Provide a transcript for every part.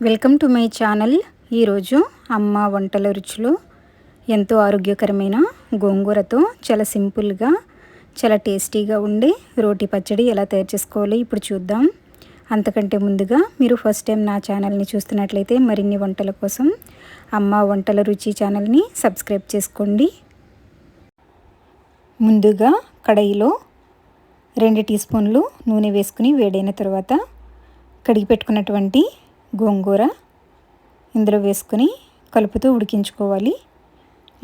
Welcome to my channel. ఈరోజు అమ్మ వంటల రుచులు ఎంతో ఆరోగ్యకరమైన గోంగూరతో చాలా సింపుల్గా చాలా టేస్టీగా ఉండే రోటి పచ్చడి ఎలా తయారు చేసుకోవాలి ఇప్పుడు చూద్దాం. అంతకంటే ముందుగా మీరు ఫస్ట్ టైం నా ఛానల్ని చూస్తున్నట్లయితే మరిన్ని వంటల కోసం అమ్మ వంటల రుచి ఛానల్ని సబ్స్క్రైబ్ చేసుకోండి. ముందుగా కడాయిలో రెండు టీ స్పూన్లు నూనె వేసుకుని వేడైన తర్వాత కడిగి పెట్టుకున్నటువంటి గోంగూర ఇందులో వేసుకొని కలుపుతూ ఉడికించుకోవాలి.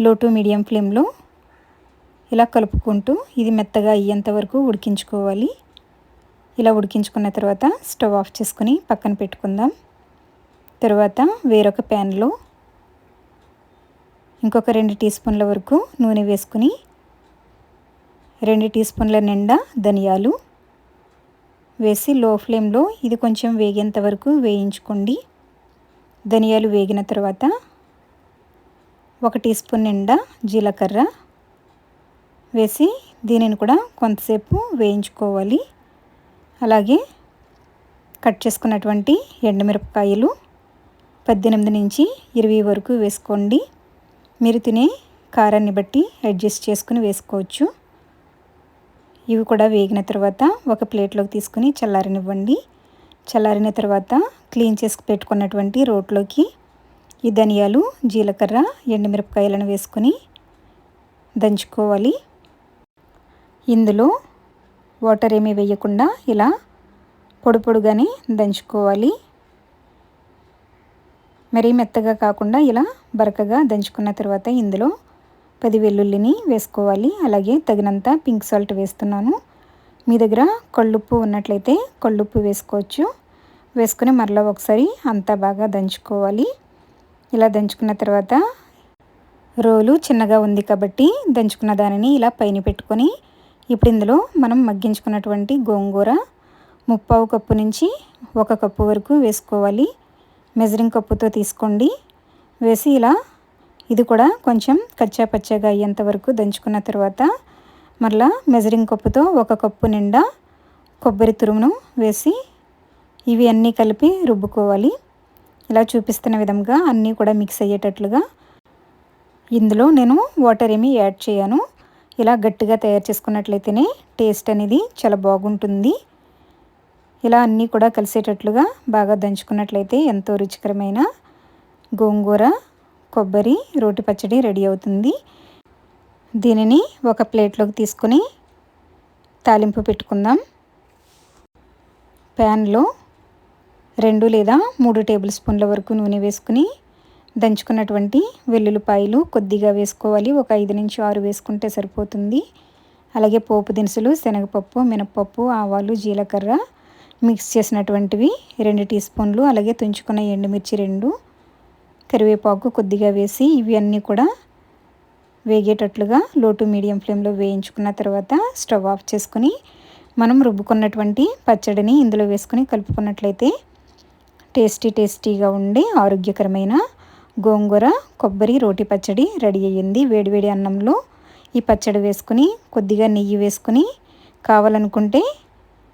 లో టు మీడియం ఫ్లేమ్లో ఇలా కలుపుకుంటూ ఇది మెత్తగా అయ్యేంత వరకు ఉడికించుకోవాలి. ఇలా ఉడికించుకున్న తర్వాత స్టవ్ ఆఫ్ చేసుకొని పక్కన పెట్టుకుందాం. తర్వాత వేరొక ప్యాన్లో ఇంకొక రెండు టీ స్పూన్ల వరకు నూనె వేసుకుని రెండు టీ స్పూన్ల నిండా ధనియాలు వేసి లో ఫ్లేమ్లో ఇది కొంచెం వేగేంత వరకు వేయించుకోండి. ధనియాలు వేగిన తర్వాత ఒక టీ స్పూన్ నిండా జీలకర్ర వేసి దీనిని కూడా కొంతసేపు వేయించుకోవాలి. అలాగే కట్ చేసుకున్నటువంటి ఎండుమిరపకాయలు పద్దెనిమిది నుంచి ఇరవై వరకు వేసుకోండి. మీరు తినే కారాన్ని బట్టి అడ్జస్ట్ చేసుకుని వేసుకోవచ్చు. ఇవి కూడా వేగిన తర్వాత ఒక ప్లేట్లోకి తీసుకుని చల్లారనివ్వండి. చల్లారిన తర్వాత క్లీన్ చేసి పెట్టుకున్నటువంటి రోట్లోకి ఈ ధనియాలు జీలకర్ర ఎండుమిరపకాయలను వేసుకొని దంచుకోవాలి. ఇందులో వాటర్ ఏమీ వేయకుండా ఇలా పొడి పొడిగానే దంచుకోవాలి. మరీ మెత్తగా కాకుండా ఇలా బరకగా దంచుకున్న తర్వాత ఇందులో పది వెల్లుల్లిని వేసుకోవాలి. అలాగే తగినంత పింక్ సాల్ట్ వేస్తున్నాను. మీ దగ్గర కళ్ళుప్పు ఉన్నట్లయితే కళ్ళుప్పు వేసుకోవచ్చు. వేసుకుని మరలా ఒకసారి అంతా బాగా దంచుకోవాలి. ఇలా దంచుకున్న తర్వాత రోలు చిన్నగా ఉంది కాబట్టి దంచుకున్న దానిని ఇలా పైన పెట్టుకొని ఇప్పుడు ఇందులో మనం మగ్గించుకున్నటువంటి గోంగూర ముప్పావు కప్పు నుంచి ఒక కప్పు వరకు వేసుకోవాలి. మెజరింగ్ కప్పుతో తీసుకోండి. వేసి ఇలా ఇది కూడా కొంచెం కచ్చా పచ్చగా అయ్యేంత వరకు దంచుకున్న తర్వాత మరలా మెజరింగ్ కప్పుతో ఒక కప్పు నిండా కొబ్బరి తురుమును వేసి ఇవి అన్నీ కలిపి రుబ్బుకోవాలి. ఇలా చూపిస్తున్న విధంగా అన్నీ కూడా మిక్స్ అయ్యేటట్లుగా ఇందులో నేను వాటర్ ఏమీ యాడ్ చేయను. ఇలా గట్టిగా తయారు చేసుకున్నట్లయితేనే టేస్ట్ అనేది చాలా బాగుంటుంది. ఇలా అన్నీ కూడా కలిసేటట్లుగా బాగా దంచుకున్నట్లయితే ఎంతో రుచికరమైన గోంగూర కొబ్బరి రోటి పచ్చడి రెడీ అవుతుంది. దీనిని ఒక ప్లేట్లోకి తీసుకొని తాలింపు పెట్టుకుందాం. ప్యాన్లో రెండు లేదా మూడు టేబుల్ స్పూన్ల వరకు నూనె వేసుకుని దంచుకున్నటువంటి వెల్లుల్లిపాయలు కొద్దిగా వేసుకోవాలి. ఒక ఐదు నుంచి ఆరు వేసుకుంటే సరిపోతుంది. అలాగే పోపు దినుసులు శనగపప్పు మినపప్పు ఆవాలు జీలకర్ర మిక్స్ చేసినటువంటివి రెండు టీ స్పూన్లు అలాగే తుంచుకున్న ఎండుమిర్చి రెండు కరివేపాకు కొద్దిగా వేసి ఇవి అన్నీ కూడా వేగేటట్లుగా లో టు మీడియం ఫ్లేమ్లో వేయించుకున్న తర్వాత స్టవ్ ఆఫ్ చేసుకుని మనం రుబ్బుకున్నటువంటి పచ్చడిని ఇందులో వేసుకుని కలుపుకున్నట్లయితే టేస్టీ టేస్టీగా ఉండే ఆరోగ్యకరమైన గోంగూర కొబ్బరి రోటి పచ్చడి రెడీ అయ్యింది. వేడివేడి అన్నంలో ఈ పచ్చడి వేసుకుని కొద్దిగా నెయ్యి వేసుకుని కావాలనుకుంటే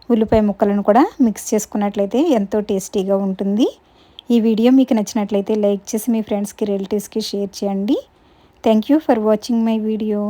ఉల్లిపాయ ముక్కలను కూడా మిక్స్ చేసుకున్నట్లయితే ఎంతో టేస్టీగా ఉంటుంది. ఈ వీడియో మీకు నచ్చినట్లయితే లైక్ చేసి మీ ఫ్రెండ్స్కి రిలేటివ్స్కి షేర్ చేయండి. Thank you for watching my video